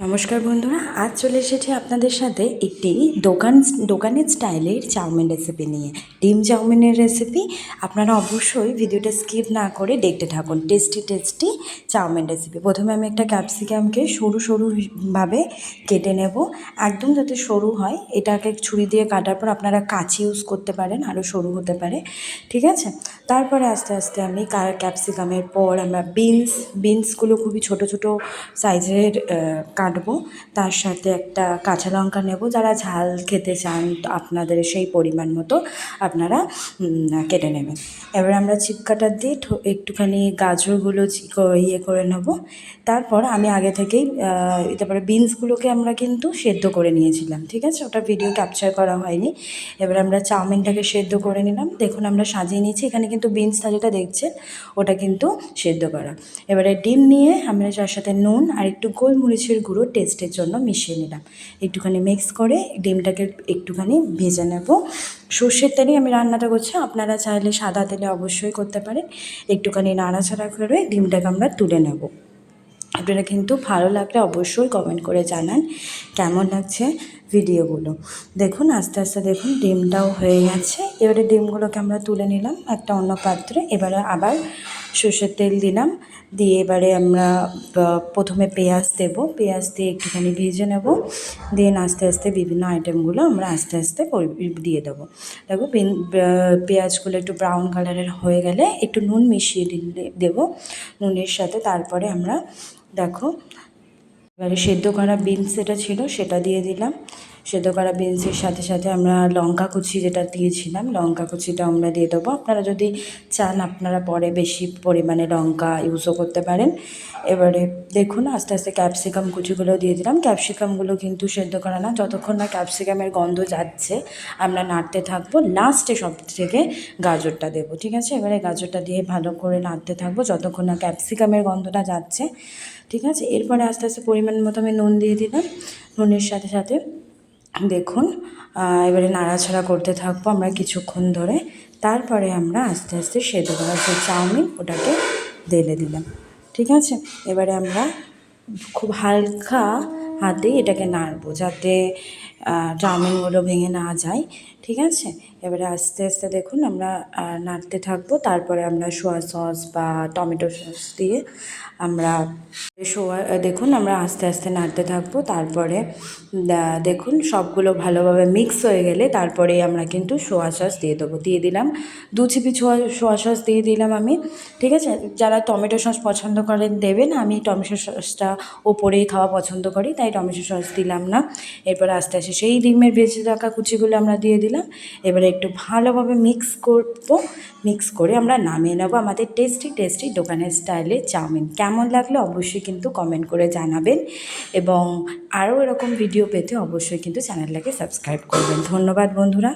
নমস্কার বন্ধুরা, আজ চলে এসেছি আপনাদের সাথে একটি দোকান, দোকানের স্টাইলের চাউমিন রেসিপি নিয়ে। ডিম চাউমিনের রেসিপি আপনারা অবশ্যই ভিডিওটা স্কিপ না করে দেখতে থাকুন। টেস্টি টেস্টি চাউমিন রেসিপি প্রথমে আমি একটা ক্যাপসিকামকে সরু সরুভাবে কেটে নেব। একদম যাতে সরু হয়, এটাকে ছুরি দিয়ে কাটার পর আপনারা কাঁচি ইউজ করতে পারেন আরও সরু হতে পারে। ঠিক আছে? তারপরে আস্তে আস্তে আমি ক্যাপসিকামের পর আমরা বিনস বিনসগুলো খুবই ছোট ছোট সাইজের কাটবো। তার সাথে একটা কাঁচা লঙ্কা নেব। যারা ঝাল খেতে চান আপনাদের সেই পরিমাণ মতো আপনারা কেটে নেবেন। এবার আমরা চিপ কাটার দিয়ে একটুখানি গাজরগুলো ইয়ে করে নেব। তারপর আমি আগে থেকেই তারপরে বিনসগুলোকে আমরা কিন্তু সেদ্ধ করে নিয়েছিলাম, ঠিক আছে? ওটা ভিডিও ক্যাপচার করা হয়নি। এবার আমরা চাউমিনটাকে সেদ্ধ করে নিলাম। দেখুন, আমরা সাজিয়ে নিয়েছি। এখানে কিন্তু বিনসটা যেটা দেখছেন, ওটা কিন্তু সেদ্ধ করা। এবারে ডিম নিয়ে আমরা যার সাথে নুন আর একটু গোলমরিচের গুঁড়ো টেস্টের জন্য মিশিয়ে নিলাম। একটুখানি মিক্স করে ডিমটাকে একটুখানি ভেজে নেব। সর্ষের তেলেই আমি রান্নাটা করছি। আপনারা চাইলে সাদা তেলে অবশ্যই করতে পারেন। একটুখানি নাড়াচাড়া করে ডিমটাকে আমরা তুলে নেব। আপনারা কিন্তু ভালো লাগলে অবশ্যই কমেন্ট করে জানান, কেমন লাগছে ভিডিওগুলো। দেখুন, আস্তে আস্তে দেখুন, ডিমটাও হয়ে গেছে। এবারে ডিমগুলোকে আমরা তুলে নিলাম একটা অন্য পাত্রে। এবারে আবার সর্ষের তেল দিলাম। দিয়ে এবারে আমরা প্রথমে পেঁয়াজ দেব। পেঁয়াজ দিয়ে একটুখানি ভেজে নেব। দিয়ে আস্তে আস্তে বিভিন্ন আইটেমগুলো আমরা আস্তে আস্তে দিয়ে দেবো। দেখো পেঁয়াজগুলো একটু ব্রাউন কালারের হয়ে গেলে একটু নুন মিশিয়ে দিলে, দেবো নুনের সাথে। তারপরে আমরা, দেখো, এবারে সেদ্ধ করা বিনস যেটা ছিল সেটা দিয়ে দিলাম। সেদ্ধ করা বিনসের সাথে সাথে আমরা লঙ্কা কুচি যেটা দিয়েছিলাম, লঙ্কা কুচিটা আমরা দিয়ে দেবো। আপনারা যদি চান আপনারা পরে বেশি পরিমাণে লঙ্কা ইউজও করতে পারেন। এবারে দেখুন, আস্তে আস্তে ক্যাপসিকাম কুচিগুলো দিয়ে দিলাম। ক্যাপসিকামগুলো কিন্তু সেদ্ধ করা না, যতক্ষণ না ক্যাপসিকামের গন্ধ যাচ্ছে, আমরা নাড়তে থাকব। লাস্টে সব থেকে গাজরটা দেবো, ঠিক আছে? এবারে গাজরটা দিয়ে ভালো করে নাড়তে থাকব, যতক্ষণ না ক্যাপসিকামের গন্ধটা যাচ্ছে, ঠিক আছে? এরপরে আস্তে আস্তে পরিমাণ মতো আমি নুন দিয়ে দিলাম। নুনের সাথে সাথে দেখুন এবারে নাড়াছাড়া করতে থাকব আমরা কিছুক্ষণ ধরে। তারপরে আমরা আস্তে আস্তে সেদ্ধ করার যে চাউমিন, ওটাকে ঢেলে দিলাম। ঠিক আছে? এবারে আমরা খুব হালকা হাতেই এটাকে নাড়বো যাতে চাউমিনগুলো ভেঙে না যায়। ঠিক আছে? এবারে আস্তে আস্তে দেখুন আমরা নাড়তে থাকব। তারপরে আমরা সোয়া সস বা টমেটো সস দিয়ে আমরা সোয়া, দেখুন আমরা আস্তে আস্তে নাড়তে থাকব। তারপরে দেখুন সবগুলো ভালোভাবে মিক্স হয়ে গেলে তারপরে আমরা কিন্তু সোয়া সস দিয়ে দেবো। দিয়ে দিলাম, দু চিপি সোয়া সোয়া সস দিয়ে দিলাম আমি, ঠিক আছে? যারা টমেটো সস পছন্দ করেন দেবেন, আমি টমেটো সসটা ওপরেই খাওয়া পছন্দ করি, তাই টমেটো সস দিলাম না। এরপর আস্তে আস্তে সেই ডিমের ভেজে রাখা কুচিগুলো আমরা দিয়ে দিলাম। এবারে একটু ভালোভাবে মিক্স করব। মিক্স করে আমরা নামিয়ে নেব আমাদের টেস্টি টেস্টি দোকানের স্টাইলে চাউমিন। কেমন লাগল অবশ্যই কিন্তু কমেন্ট করে জানাবেন এবং আরও এরকম ভিডিও পেতে অবশ্যই কিন্তু চ্যানেলটাকে সাবস্ক্রাইব করবেন। ধন্যবাদ বন্ধুরা।